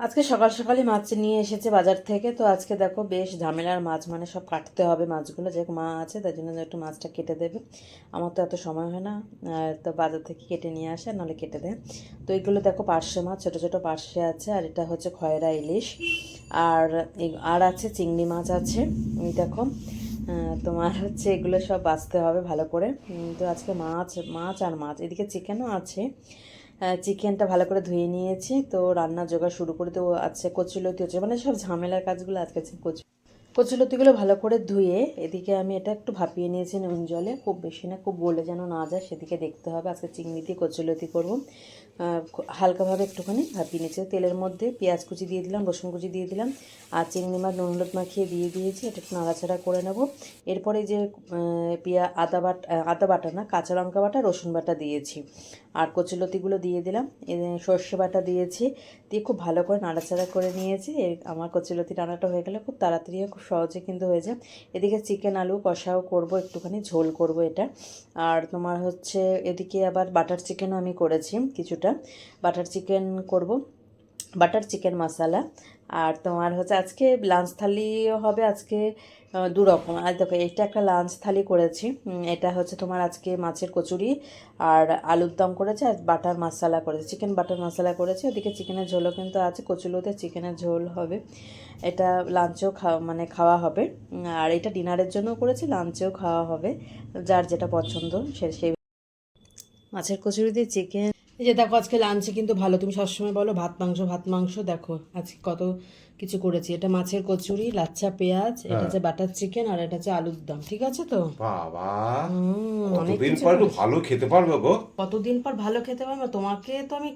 আজকে সকাল সকালই মাছ নিয়ে এসেছে বাজার থেকে, তো আজকে দেখো বেশ ঝামেলার মাছ মানে সব কাটতে হবে মাছগুলো, যে মা আছে তার জন্য একটু মাছটা কেটে দেবে। আমার তো এত সময় হয় না তো বাজার থেকে কেটে নিয়ে আসে, নাহলে কেটে দেয়। তো এগুলো দেখো পার্শে মাছ, ছোটো ছোটো পার্শে আছে, আর এটা হচ্ছে খয়রা ইলিশ। আর আর আছে চিংড়ি মাছ আছে, এই দেখো। তোমার হচ্ছে এগুলো সব বাঁচতে হবে ভালো করে। তো আজকে মাছ মাছ আর মাছ, এদিকে চিকেনও আছে। চিকেনটা ভালো করে ধুয়ে নিয়েছি, তো রান্না জোগাড় শুরু করে তো আজকে কচুলতি হচ্ছে মানে সব ঝামেলার কাজগুলো আজকে কচু কচুলতিগুলো ভালো করে ধুয়ে এদিকে আমি এটা একটু ভাপিয়ে নিয়েছি নুন জলে। খুব বেশি না, খুব বলে যেন না যায়, সেদিকে দেখতে হবে। আজকে চিংড়ি দিয়ে কচুলতি করব। হালকাভাবে একটুখানি ভাপিয়ে নিয়েছি। তেলের মধ্যে পেঁয়াজ কুচি দিয়ে দিলাম, রসুন কুচি দিয়ে দিলাম, আর চিংড়ি মাছ, নুন হলুদ মাখিয়ে দিয়ে দিয়েছি। এটা একটু নাড়াচাড়া করে নেব। এরপরে যে পেঁয়া, আদা বাটা আদা বাটা না, কাঁচা লঙ্কা বাটা, রসুন বাটা দিয়েছি। আর কচুলতিগুলো দিয়ে দিলাম। সর্ষে বাটা দিয়েছি। দিয়ে খুব ভালো করে নাড়াচাড়া করে নিয়েছি। আমার কচুলতি রান্নাটা হয়ে গেলে খুব তাড়াতাড়ি খুব সহজে কিন্তু হয়ে যায়। এদিকে চিকেন আলু কষাও করব, একটুখানি ঝোল করব এটা। আর তোমার হচ্ছে এদিকে আবার বাটার চিকেনও আমি করেছি কিছুটা। বাটার চিকেন করব। Butter chicken masala. আর তোমার হচ্ছে আজকে লাঞ্চ থালিও হবে আজকে আহ, দু রকম। আর দেখো এটা একটা লাঞ্চ থালি করেছি। এটা হচ্ছে তোমার আজকে মাছের কচুরি আর আলুর দম করেছে আর বাটার মশলা করেছে। চিকেন বাটার মশলা করেছে। ওদিকে চিকেনের ঝোলও কিন্তু আছে কচুলোতে চিকেনের ঝোল হবে। এটা লাঞ্চেও খাওয়া মানে খাওয়া হবে। আর এটা ডিনারের জন্য করেছি লাঞ্চেও খাওয়া হবে। যার যেটা পছন্দ সে সেই মাছের কচুরি দিয়ে চিকেন এই যে দেখো আজকে লাঞ্চে কিন্তু ভালো। তুমি সবসময় বলো ভাত মাংস ভাত মাংস। দেখো আজকে কত কিছু করেছি। এটা মাছের কচুরি লাচ্চা পেঁয়াজ এটা হচ্ছে বাটার চিকেন আর এটা হচ্ছে আলুর দম। ঠিক আছে তো? বাবা! কতদিন পর ভালো খেতে পারবে গো? কতদিন পর ভালো খেতে পারব? তোমাকে তো আমি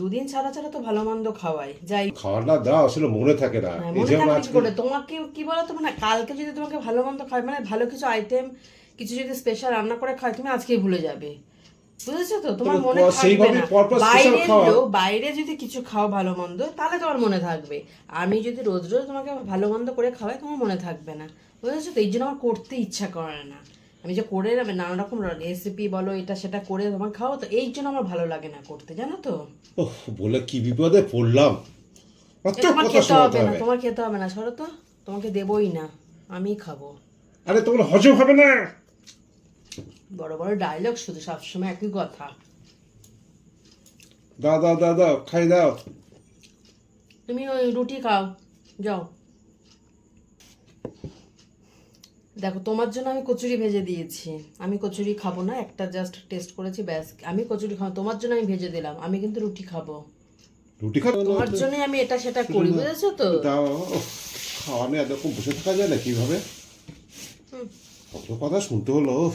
দুদিন ছাড়া ছাড়া তো ভালো মন্দ খাওয়াই। যাই খাওয়ার না দাও আসলে মনে থাকে না। হ্যাঁ, মনে করে। তোমাকে কি বলো তো মানে কালকে যদি তোমাকে ভালো মন্দ খাই মানে ভালো কিছু আইটেম কিছু যদি স্পেশাল রান্না করে খাই তুমি আজকেই ভুলে যাবে। বুঝেছ তো? তোমার মনে থাকবে না। special বাইরে বাইরে যদি কিছু খাও ভালো মন্দ তাহলে তোমার মনে থাকবে। আমি যদি রোজ রোজ তোমাকে ভালো মন্দ করে খাওয়াই তোমার মনে থাকবে না। বুঝেছ তো? এই জন্য আমার করতে ইচ্ছা করে না। আমি যে করে আমি নানা রকম রেসিপি বলো এটা সেটা করে তোমার খাও তো এই জন্য আমার ভালো লাগে না করতে জানো তো? ওহ, বলে কি বিপদে পড়লাম। তোমার খেতে হবে না তোমার খেতে হবে না সরো তো। তোমাকে দেবই না আমি খাব। আরে তোমার হজম হবে না। বড় বড় ডায়লগ শুধু সবসময় একই কথা। দাও দাও দাও দাও খাই দাও। তুমি ওই রুটি খাও যাও। দেখো তোমার জন্য আমি কচুরি ভেজে দিয়েছি। আমি কচুরি খাব না একটা জাস্ট টেস্ট করেছি ব্যাস। আমি কচুরি খাব তোমার জন্য আমি ভেজে দিলাম আমি কিন্তু রুটি খাব। রুটি খাও তোমার জন্যই আমি এটা সেটা করি বুঝেছ তো? দাও ওহ, খাওয়া নিয়ে এরকম বসে থাকা যায় না কীভাবে? কত কথা শুনতে হলো।